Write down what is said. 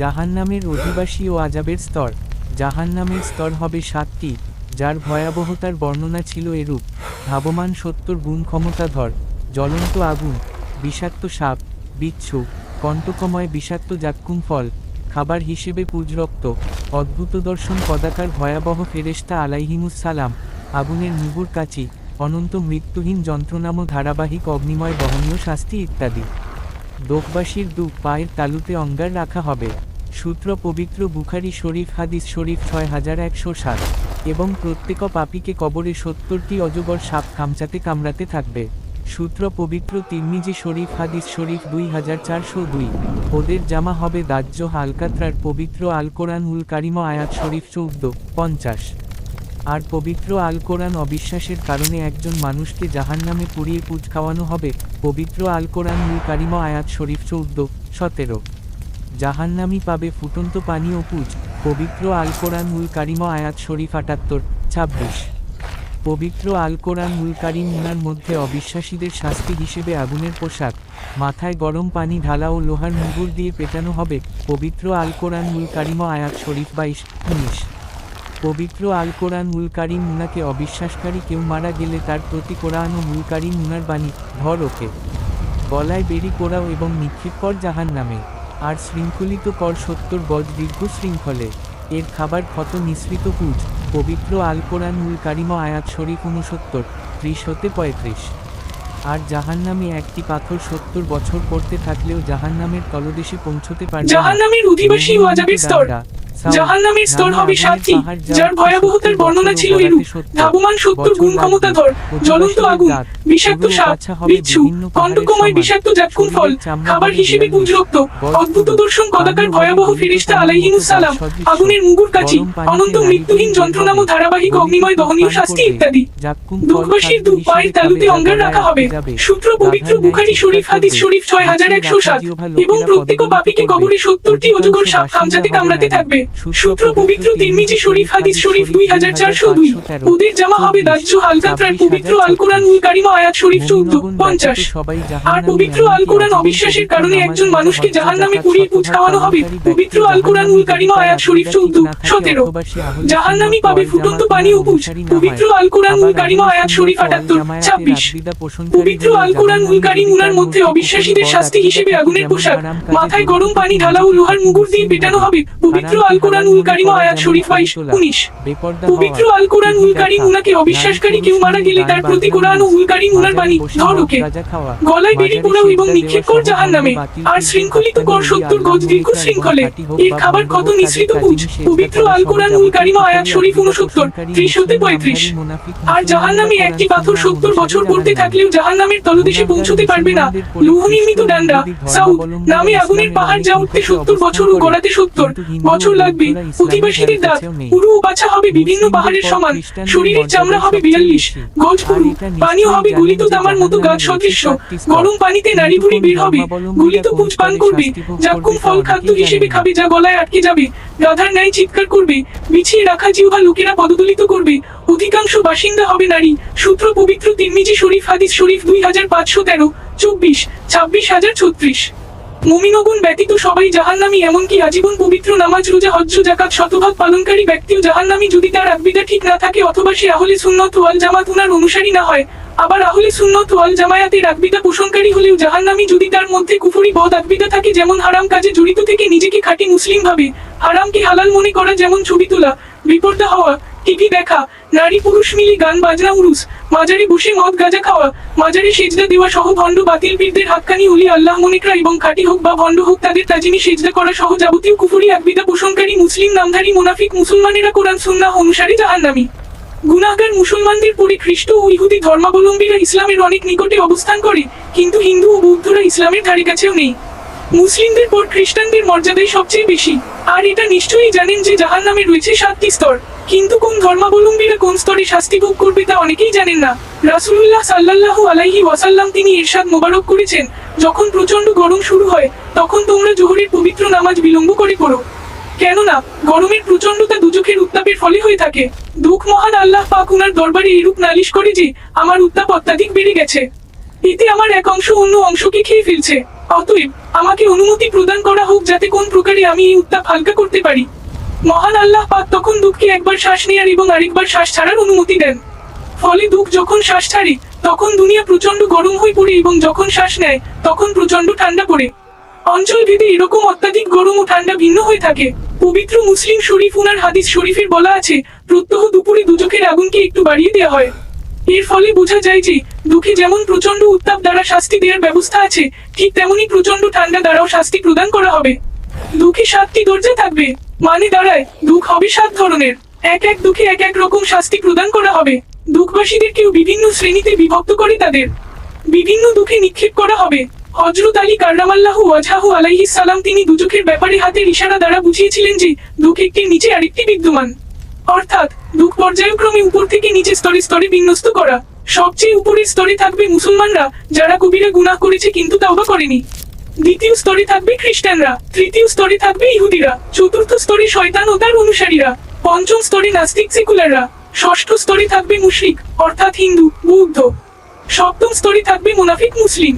জাহান্নামের অধিবাসী ও আজাবের স্তর। জাহান্নামের স্তর হবে সাতটি, যার ভয়াবহতার বর্ণনা ছিল এরূপ। ধাবমান সত্তর গুণ ক্ষমতাধর, জ্বলন্ত আগুন, বিষাক্ত সাপ, বিচ্ছু, কণ্টকময় বিষাক্ত জাক্কুম ফল, খাবার হিসেবে পুজরক্ত, অদ্ভুত দর্শন কদাকার ভয়াবহ ফেরেস্তা সালাম, আগুনের মুগুর কাচি, অনন্ত মৃত্যুহীন যন্ত্রণাম ধারাবাহিক অগ্নিময় বহনীয় শাস্তি ইত্যাদি। দোকবাসীর দু পায়ের তালুতে অঙ্গার রাখা হবে। সূত্র পবিত্র বুখারি শরীফ, হাদিস শরীফ ছয় হাজার একশো সাত এবং প্রত্যেক পাপীকে কবরে সত্তরটি অজগর সাপ খামচাতে কামড়াতে থাকবে। সূত্র পবিত্র তিরমিজি শরীফ, হাদিস শরীফ দুই হাজার চারশো দুই। ওদের জামা হবে দাহ্য হালকাত্রার পবিত্র আল কোরআন উল কারিম আয়াত শরীফ চৌদ্দ, পঞ্চাশ। আর পবিত্র আল কোরআন অবিশ্বাসের কারণে একজন মানুষকে জাহান্নামে পুড়িয়ে পুজ খাওয়ানো হবে, পবিত্র আল কোরআন উল কারিম আয়াত শরীফ চৌদ্দ, সতেরো। জাহান্নামি পাবে ফুটন্ত পানি ও পুজ, পবিত্র আল কোরআন উল কারিম আয়াত শরীফ আটাত্তর, ছাব্বিশ। পবিত্র আল কোরআন উল কারিম উনার মধ্যে অবিশ্বাসীদের শাস্তি হিসেবে আগুনের পোশাক, মাথায় গরম পানি ঢালা ও লোহার মুগুর দিয়ে পেটানো হবে পবিত্র আল কোরআন উল কারিম আয়াত শরীফ বাইশ, উনিশ। পবিত্র আল কোরআন উল কারিম উনাকে অবিশ্বাসকারী কেউ মারা গেলে তার প্রতি কোরআন ও উল কারিম উনার বাণী ধর ওকে। গলায় বেরি কোরাও এবং নিক্ষেপ কর জাহান নামে আর শৃঙ্খলিত কর সত্তর গজ দীর্ঘ শৃঙ্খলে এর খাবার ক্ষত মিশ্রিত পুজ পবিত্র আল কোরআন উল কারিম আয়াত শরীফ উনসত্তর ত্রিশ হতে পঁয়ত্রিশ আর জাহান নামে একটি পাথর সত্তর বছর পড়তে থাকলেও জাহান নামের তলদেশে পৌঁছতে পারে না। জাহান্নামের অধিবাসী। জাহান্নামের স্তর হবে সাতটি। যার ভয়াবহতার বর্ণনা ছিল এরূপ। ধাবমান সত্তর গুণ ক্ষমতাধর জ্বলন্ত আগুন বিষাক্ত সাপ বিচ্ছু কণ্টকময় বিষাক্ত জাতকুন ফল খাবার হিসেবে পুজরক্ত অদ্ভুত দর্শন কদাকার ভয়াবহ ফেরিস্তা আগুনের মুগুর কাচি অনন্ত মৃত্যুহীন যন্ত্রণাম ধারাবাহিক অগ্নিময় দহনীয় শাস্তি ইত্যাদি। দুঃখবাসীর দু পায়ের তালুতে অঙ্গার রাখা হবে। সূত্র পবিত্র বুখারি শরীফ হাদিস শরীফ ছয় হাজার একশো সাত এবং প্রত্যেক পাপীকে কবরে সত্তরটি অজগর সাপ খামচাতে কামড়াতে থাকবে সূত্র পবিত্র তিরমিজি শরীফ হাদিস শরীফ দুই হাজার চারশো দুই। ওদের জামা হবে দাহ্য হালকাত্রার পবিত্র আল কোরআন উল কারিম আয়াত শরীফ চৌদ্দ পঞ্চাশ। আর পবিত্র আল কোরআন অবিশ্বাসের কারণে একজন মানুষকে জাহান্নামে পুড়িয়ে পুজ খাওয়ানো হবে। পবিত্র আল কোরআন উল কারিম আয়াত শরীফ চৌদ্দ সতেরো। জাহান্নামি পাবে ফুটন্ত পানি ও পুজ পবিত্র আল কোরআন উল কারিম আয়াত শরীফ আটাত্তর ছাব্বিশ। পবিত্র আল কোরআন উল কারিম উনার মধ্যে অবিশ্বাসীদের শাস্তি হিসেবে আগুনের পোশাক মাথায় গরম পানি ঢালা ও লোহার মুগুর দিয়ে পেটানো হবে পবিত্র আল কোরআন উল কারিম আয়াত শরীফ বাইশ উনিশ। পবিত্র আল কোরআন উল কারিম উনাকে অবিশ্বাসকারী কেউ মারা গেলে তার প্রতি কোরআন ও কারিম উনার বাণী ধর ওকে। গলায় বেরি পোড়াও এবং নিক্ষেপ কর জাহান নামে আর শৃঙ্খলিত কর সত্তর গজ দীর্ঘ শৃঙ্খলে। এর খাবার কত মিশ্রিত পুজ পবিত্র আল কোরআন উল কারিম আয়াত শরীফ উনসত্তর ত্রিশ হতে পঁয়ত্রিশ। আর জাহান নামে একটি পাথর সত্তর বছর পড়তে থাকলেও জাহান নামের তলদেশে পৌঁছতে পারবে না। লৌহ নির্মিত ডান্ডা সাউথ নামে আগুনের পাহাড় যা উঠতে সত্তর বছর ও গড়াতে সত্তর বছর লাগবে। অধিবাসীদের দাঁত পুরু ও বাছা হবে বিভিন্ন পাহাড়ের সমান শরীরের চামড়া হবে বিয়াল্লিশ গজ পুরু পানীয় হবে গুলিত তামার মতো গাছ সদৃশ্য। গরম পানিতে নারী ভুড়ি বের হবে। গুলিত পুঁজ পান করবে। জাক্কুম ফল খাদ্য হিসেবে খাবে যা গলায় আটকে যাবে। গাধার ন্যায় চিৎকার করবে বিছিয়ে রাখা জিহ্বা লোকেরা পদদলিত করবে। অধিকাংশ বাসিন্দা হবে নারী। সূত্র পবিত্র তিরমিজি শরীফ হাদিস শরীফ দুই হাজার পাঁচশো তেরো চব্বিশ ছাব্বিশ হাজার ছত্রিশ। মুমিনগুন ব্যতীত সবাই জাহান্নামী, এমনকি আজীবন পবিত্র নামাজ, রোজা, হজ্জ জাকাত শতভাগ পালনকারী ব্যক্তিও জাহান্নামী যদি তার আকবিদা ঠিক না থাকে অথবা সে আহলে সুন্নত ওয়াল জামাত উনার অনুসারী না হয়, আবার আহলে সুন্নত ওয়াল জামায়াতের আকবিদা পোষণকারী হলেও জাহান্নামী যদি তার মধ্যে কুফরি বদ আকবিদা থাকে যেমন হারাম কাজে জড়িত থেকে নিজেকে খাঁটি মুসলিম ভাবে, হারামকে হালাল মনে করা যেমন ছবি তোলা বিপর্দা হওয়া টিভি দেখা, নারী পুরুষ মিলে গান বাজনা উরুস, মাজারে বসে মদ গাঁজা খাওয়া, মাজারে সেজদা দেওয়া সহ ভণ্ড বাতিল পীরদের হাক্কানি উলি আল্লাহ মনিকরা এবং খাটি হোক বা ভণ্ড হোক তাদের তাজিমি সেজদা করা সহ যাবতীয় কুফুরি আকবিদা পোষণকারী মুসলিম নামধারী মুনাফিক মুসলমানেরা কোরআন সুন্নাহ অনুসারী জাহান্নামী। গুনাহগার মুসলমানদের পরে খ্রিস্ট ও ইহুদি ধর্মাবলম্বীরা ইসলামের অনেক নিকটে অবস্থান করে, কিন্তু হিন্দু ও বৌদ্ধরা ইসলামের ধারে কাছেও নেই। মুসলিমদের পর খ্রিস্টানদের মর্যাদাই সবচেয়ে বেশি, আর এটা নিশ্চয়ই জানেন যে জাহান নামে রয়েছে সাতটি স্তর। কিন্তু কোন ধর্মাবলম্বীরা কোন স্তরে শাস্তি ভোগ করবে তা অনেকেই জানেন না। রাসূলুল্লাহ সাল্লাল্লাহু আলাইহি ওয়াসাল্লাম তিনি ইরশাদ মোবারক করেছেন। যখন প্রচণ্ড গরম শুরু হয়, তখন তোমরা জোহরের পবিত্র নামাজ বিলম্ব করে পড়ো। কেননা, গরমের প্রচন্ডতা দুচোখের উত্তাপের ফলে হয়ে থাকে। দুঃখ মহান আল্লাহ পাক উনার দরবারে এরূপ নালিশ করে যে, আমার উত্তাপ অত্যাধিক বেড়ে গেছে। এতে আমার এক অংশ অন্য অংশকে খেয়ে ফেলছে। অতএব, আমাকে অনুমতি প্রদান করা হোক যাতে কোন প্রকারে আমি এই উত্তাপ হালকা করতে পারি। মহান আল্লাহ পাক তখন দুঃখকে একবার শ্বাস নেয়ার এবং আরেকবার শ্বাস ছাড়ার অনুমতি দেন। ফলে দুঃখ যখন শ্বাস ছাড়ে, তখন দুনিয়া প্রচণ্ড গরম হয়ে পড়ে এবং যখন শ্বাস নেয়, তখন প্রচণ্ড ঠান্ডা পড়ে। অঞ্চল ভেদে এরকম অত্যাধিক গরম ও ঠান্ডা ভিন্ন হয়ে থাকে। পবিত্র মুসলিম শরীফ উনার হাদিস শরীফের বলা আছে, প্রত্যহ দুপুরে দুচোখের আগুনকে একটু বাড়িয়ে দেওয়া হয়। এর ফলে বোঝা যায় যে, দুঃখে যেমন প্রচণ্ড উত্তাপ দ্বারা শাস্তি দেওয়ার ব্যবস্থা আছে, ঠিক তেমনি প্রচণ্ড ঠান্ডা দ্বারাও শাস্তি প্রদান করা হবে। দুঃখে সাতটি দরজা থাকবে। মানে দাঁড়ায়, দুঃখ হবে সাত ধরনের। এক এক দুঃখে এক এক রকম শাস্তি প্রদান করা হবে। দুঃখবাসীদের কেউ বিভিন্ন শ্রেণীতে বিভক্ত করে তাদের। বিভিন্ন দুঃখে নিক্ষেপ করা হবে। হজরত আলী কার্রামাল্লাহু ওয়াজহাহু আলাইহিস সালাম তিনি দুচোখের ব্যাপারে হাতের ইশারা দ্বারা বুঝিয়েছিলেন যে, দুঃখ একটির নিচে আরেকটি বিদ্যমান। অর্থাৎ, দুঃখ পর্যায়ক্রমে উপর থেকে নিচে স্তরে স্তরে বিন্যস্ত করা। সবচেয়ে উপরের স্তরে থাকবে মুসলমানরা, যারা কবিরা গুনাহ করেছে কিন্তু তাওবা করেনি। দ্বিতীয় স্তরে থাকবে খ্রিস্টানরা, তৃতীয় স্তরে থাকবে ইহুদিরা, চতুর্থ স্তরে শয়তান ও তার অনুসারীরা, পঞ্চম স্তরে নাস্তিক সেকুলাররা, ষষ্ঠ স্তরে থাকবে মুশরিক, অর্থাৎ হিন্দু, বৌদ্ধ, সপ্তম স্তরে থাকবে মুনাফিক মুসলিম।